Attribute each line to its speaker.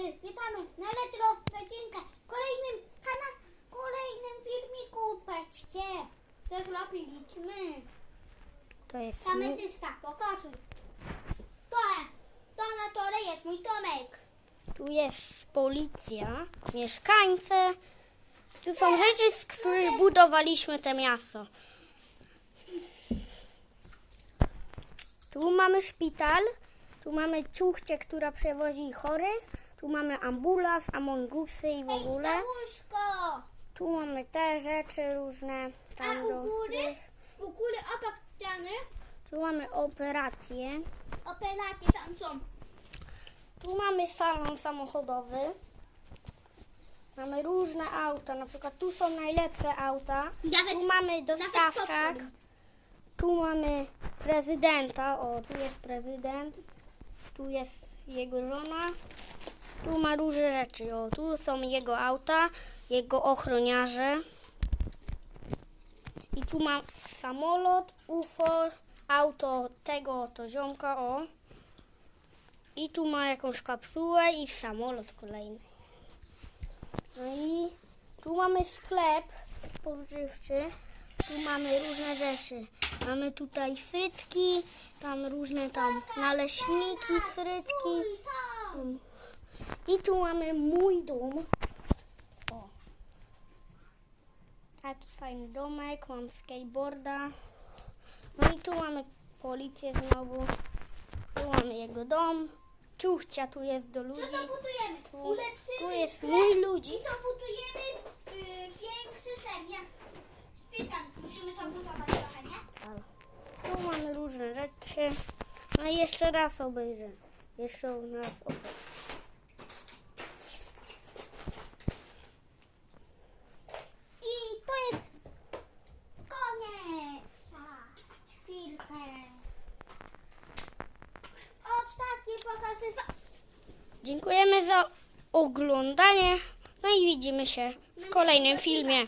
Speaker 1: y, witamy na retro rodzinkę. Kolejnym kanał, kolejnym filmiku, patrzcie. Co zrobiliśmy?
Speaker 2: To jest.
Speaker 1: Kamerzysta, pokazuj. To, to na tole jest mój domek.
Speaker 2: Tu jest policja, mieszkańcy. Tu są rzeczy, z których budowaliśmy to miasto. Tu mamy szpital, tu mamy ciuchcie, która przewozi chorych, tu mamy ambulans, amongusy i w ogóle.
Speaker 1: łóżko.
Speaker 2: Tu mamy te rzeczy różne.
Speaker 1: A
Speaker 2: Tam
Speaker 1: u
Speaker 2: do,
Speaker 1: góry, u góry obok ściany,
Speaker 2: tu mamy operację.
Speaker 1: operacje tam są.
Speaker 2: Tu mamy salon samochodowy. Mamy różne auta, na przykład tu są najlepsze auta.
Speaker 1: Nawet-
Speaker 2: Tu mamy dostawczak. Tu mamy prezydenta. O, tu jest prezydent. Tu jest jego żona. Tu ma różne rzeczy. O, tu są jego auta, jego ochroniarze. I tu ma samolot, UFO, auto tego to ziomka, o. I tu ma jakąś kapsułę i samolot kolejny. No i tu mamy sklep spożywczy. Tu mamy różne rzeczy. Mamy tutaj frytki, tam różne tam naleśniki, frytki. I tu mamy mój dom. O. Taki fajny domek, mam skateboarda. No i tu mamy policję znowu. Tu mamy jego dom. Ciuchcia tu jest do ludzi.
Speaker 1: Co to budujemy?
Speaker 2: Tu, tu jest mój ludzi.
Speaker 1: I to budujemy y, większy jak szpital. Musimy to budować trochę, nie?
Speaker 2: Tu mamy różne rzeczy. No i jeszcze raz obejrzę. Jeszcze raz obejrzę.
Speaker 1: I to jest koniec. Tak, Chwilkę.
Speaker 2: Dziękujemy za oglądanie. No i widzimy się w kolejnym filmie.